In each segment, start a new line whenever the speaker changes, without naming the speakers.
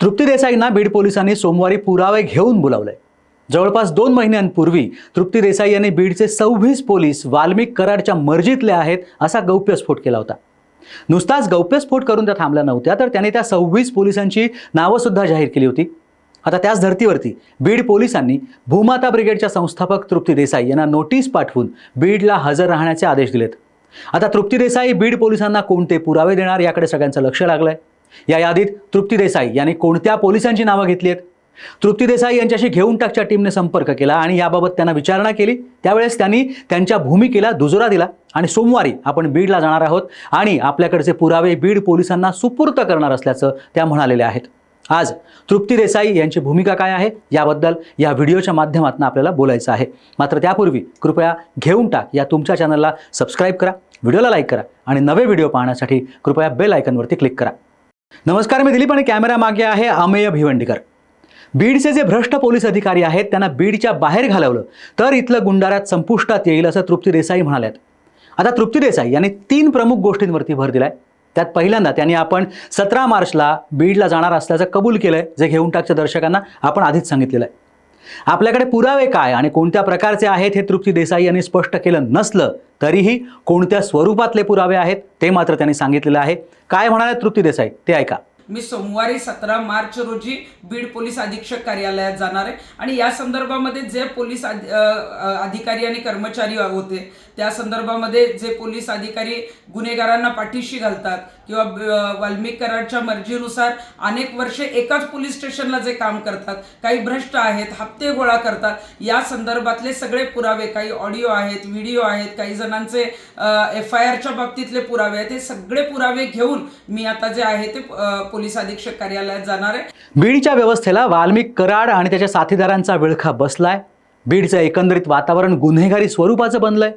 तृप्ती देसाईंना बीड पोलिसांनी सोमवारी पुरावे घेऊन बोलावलंय जवळपास दोन महिन्यांपूर्वी तृप्ती देसाई यांनी बीडचे सव्वीस पोलीस वाल्मिक कराडच्या मर्जीतले आहेत असा गौप्यस्फोट केला होता. नुसताच गौप्यस्फोट करून त्या थांबल्या नव्हत्या तर त्याने त्या सव्वीस पोलिसांची नावंसुद्धा जाहीर केली होती. आता त्याच धर्तीवरती बीड पोलिसांनी भूमाता ब्रिगेडच्या संस्थापक तृप्ती देसाई यांना नोटीस पाठवून बीडला हजर राहण्याचे आदेश दिलेत. आता तृप्ती देसाई बीड पोलिसांना कोणते पुरावे देणार याकडे सगळ्यांचं लक्ष लागलंय. या यादीत तृप्ती देसाई यांनी कोणत्या पोलिसांची नावं घेतली आहेत? तृप्ती देसाई यांच्याशी घेऊन टाकच्या टीमने संपर्क केला आणि याबाबत त्यांना विचारणा केली. त्यावेळेस त्यांनी त्यांच्या भूमिकेला दुजोरा दिला आणि सोमवारी आपण बीडला जाणार आहोत आणि आपल्याकडचे पुरावे बीड पोलिसांना सुपूर्त करणार असल्याचं त्या म्हणालेल्या आहेत. आज तृप्ती देसाई यांची भूमिका काय आहे? याबद्दल या व्हिडिओच्या माध्यमातून आपल्याला बोलायचं आहे. मात्र त्यापूर्वी कृपया घेऊन टाक या तुमच्या चॅनलला सबस्क्राईब करा व्हिडिओला लाईक करा आणि नवे व्हिडिओ पाहण्यासाठी कृपया बेल आयकनवरती क्लिक करा. नमस्कार मी दिलीप आणि कॅमेरा मागे आहे अमेय भिवंडीकर. बीडचे जे भ्रष्ट पोलीस अधिकारी आहेत त्यांना बीडच्या बाहेर घालवलं तर इथलं गुंडाऱ्यात संपुष्टात येईल असं तृप्ती देसाई म्हणाल्यात. आता तृप्ती देसाई यांनी तीन प्रमुख गोष्टींवरती भर दिलाय. त्यात पहिल्यांदा त्यांनी आपण सतरा मार्चला बीडला जाणार असल्याचं कबूल केलंय जे घेऊन टाकच्या दर्शकांना आपण आधीच सांगितलेलं आहे. आपल्याकडे पुरावे काय आणि कोणत्या प्रकारचे आहेत हे तृप्ती देसाई यांनी स्पष्ट केलं नसलं तरीही कोणत्या स्वरूपातले पुरावे आहेत ते मात्र त्यांनी सांगितलेलं आहे. काय म्हणाले तृप्ती देसाई? ते ऐका.
मी सोमवारी सतरा मार्च रोजी बीड पोलीस अधीक्षक कार्यालयात जाणार आहे आणि या संदर्भामध्ये जे पोलीस अधिकारी आणि कर्मचारी होते त्या संदर्भामध्ये जे पोलीस अधिकारी गुन्हेगारांना पाठीशी घालतात किंवा ब- वाल्मिक कराडच्या मर्जीनुसार अनेक वर्षे एकाच पोलीस स्टेशनला जे काम करतात काही भ्रष्ट आहेत हप्ते गोळा करतात या संदर्भातले सगळे पुरावे काही ऑडिओ आहेत व्हिडिओ आहेत काही जणांचे एफ आय आरच्या बाबतीतले पुरावे आहेत हे सगळे पुरावे घेऊन मी आता जे आहे ते पोलीस अधीक्षक कार्यालयात जाणार आहे.
बीडच्या व्यवस्थेला वाल्मिक कराड आणि त्याच्या साथीदारांचा विळखा बसलाय. बीडचं एकंदरीत वातावरण गुन्हेगारी स्वरूपाचं बनलंय.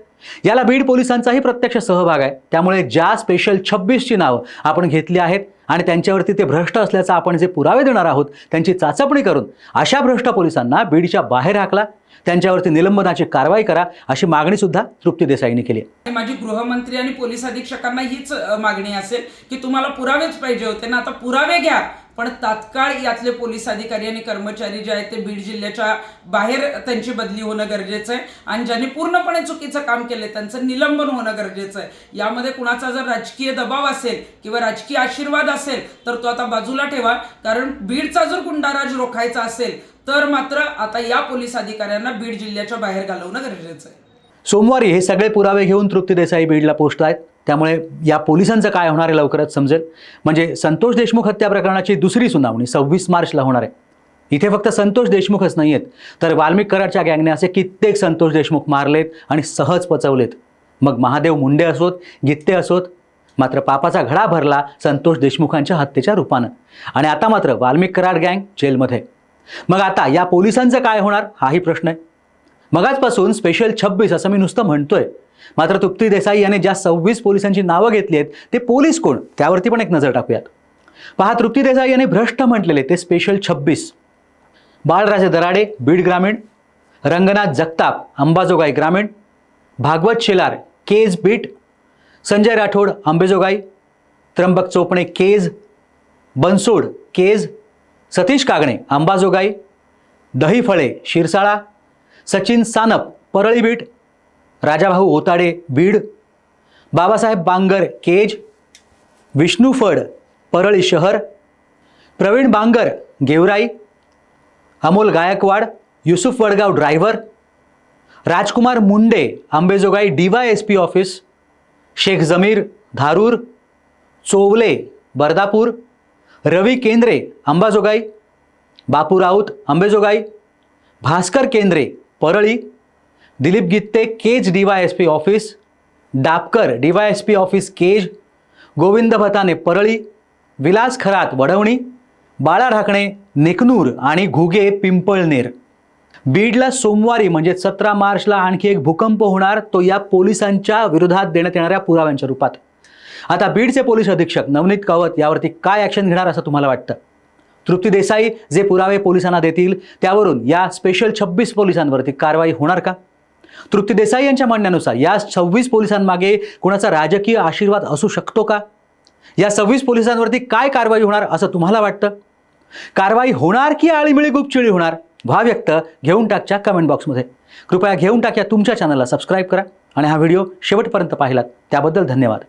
याला बीड पोलिसांचाही प्रत्यक्ष सहभाग आहे. त्यामुळे ज्या स्पेशल छब्बीसची नावं आपण घेतली आहेत आणि त्यांच्यावरती ते भ्रष्ट असल्याचा आपण जे पुरावे देणार आहोत त्यांची चाचपणी करून अशा भ्रष्ट पोलिसांना बीडच्या बाहेर हाकला. त्यांच्यावरती निलंबनाची कारवाई करा अशी मागणी सुद्धा तृप्ती देसाईंनी केली आहे.
माझी गृहमंत्री आणि पोलीस अधीक्षकांना हीच मागणी असेल की तुम्हाला पुरावेच पाहिजे होते. ना आता पुरावे घ्या. पण तात्काळ यातले पोलीस अधिकारी आणि कर्मचारी जे आहेत ते बीड जिल्ह्याच्या बाहेर त्यांची बदली होणं गरजेचं आहे. आणि ज्यांनी पूर्णपणे चुकीचं काम केलंय त्यांचं निलंबन होणं गरजेचं आहे. यामध्ये कुणाचा जर राजकीय दबाव असेल किंवा राजकीय आशीर्वाद असेल तर तो आता बाजूला ठेवा. कारण बीडचा जर गुंडाराज रोखायचा असेल तर मात्र आता या पोलीस अधिकाऱ्यांना बीड जिल्ह्याच्या बाहेर घालवणं गरजेचं आहे.
सोमवारी हे सगळे पुरावे घेऊन तृप्ती देसाई बीडला पोचत आहेत. त्यामुळे या पोलिसांचं काय होणार आहे लवकरच समजेल. म्हणजे संतोष देशमुख हत्या प्रकरणाची दुसरी सुनावणी सव्वीस मार्चला होणार आहे. इथे फक्त संतोष देशमुखच नाही आहेत. तर वाल्मिक कराडच्या गँगने असे कित्येक संतोष देशमुख मारलेत आणि सहज पचवलेत. मग महादेव मुंडे असोत गित्ते असोत मात्र पापाचा घडा भरला संतोष देशमुखांच्या हत्येच्या रूपानं. आणि आता मात्र वाल्मिक कराड गँग जेलमध्ये. मग आता या पोलिसांचं काय होणार हाही प्रश्न आहे. मगाचपासून स्पेशल छब्बीस असं मी नुसतं म्हणतोय. मात्र तृप्ती देसाई यांनी ज्या सव्वीस पोलिसांची नावं घेतली आहेत ते पोलीस कोण? त्यावरती पण एक नजर टाकूयात. पहा तृप्ती देसाई यांनी भ्रष्ट म्हटलेले ते स्पेशल छब्बीस. बाळराजे दराडे बीड ग्रामीण. रंगनाथ जगताप अंबाजोगाई ग्रामीण. भागवत शेलार केज बीट. संजय राठोड आंबेजोगाई. त्र्यंबक चोपणे केज. बनसोड केज. सतीश कागणे अंबाजोगाई. दहीफळे शिरसाळा. सचिन सानप परळी बीट राजाभाऊ ओताडे बीड. बाबासाहेब बांगर केज. विष्णू फड परळी शहर. Pravin Bangar Georai. Amol Gaikwad Yusuf Wadgaon driver Rajkumar Munde Ambajogai D Y S P office Shaikh Jamir Dharur. Chowle Bardapur. Ravi Kendre Ambajogai. Bapu Raut Ambejogai Bhaskar Kendre Parli Dilip Gitte Kej D Y S P office Dapkar D Y S P office Kaij Govind Bhatane Parli Vilas Kharat Wadwani Bala Dhakane Neknur आणि घुगे पिंपळनेर. बीडला सोमवारी म्हणजे सतरा मार्चला आणखी एक भूकंप होणार तो या पोलिसांच्या विरोधात देण्यात येणाऱ्या पुराव्यांच्या रूपात. आता बीडचे पोलीस अधीक्षक नवनीत कावत यावरती काय ॲक्शन घेणार असं तुम्हाला वाटतं? तृप्ती देसाई जे पुरावे पोलिसांना देतील त्यावरून या स्पेशल छब्बीस पोलिसांवरती कारवाई होणार का? तृप्ती देसाई यांच्या म्हणण्यानुसार या सव्वीस पोलिसांमागे कुणाचा राजकीय आशीर्वाद असू शकतो का? या सव्वीस पोलिसांवरती काय कारवाई होणार असं तुम्हाला वाटतं? कारवाई होणार की आळीमिळी गुपचिळी होणार? व्हा व्यक्त घेऊन टाकच्या कमेंट बॉक्समध्ये कृपया घेऊन टाक या तुमच्या चॅनलला सबस्क्राईब करा आणि हा व्हिडिओ शेवटपर्यंत पाहिलात. त्याबद्दल धन्यवाद.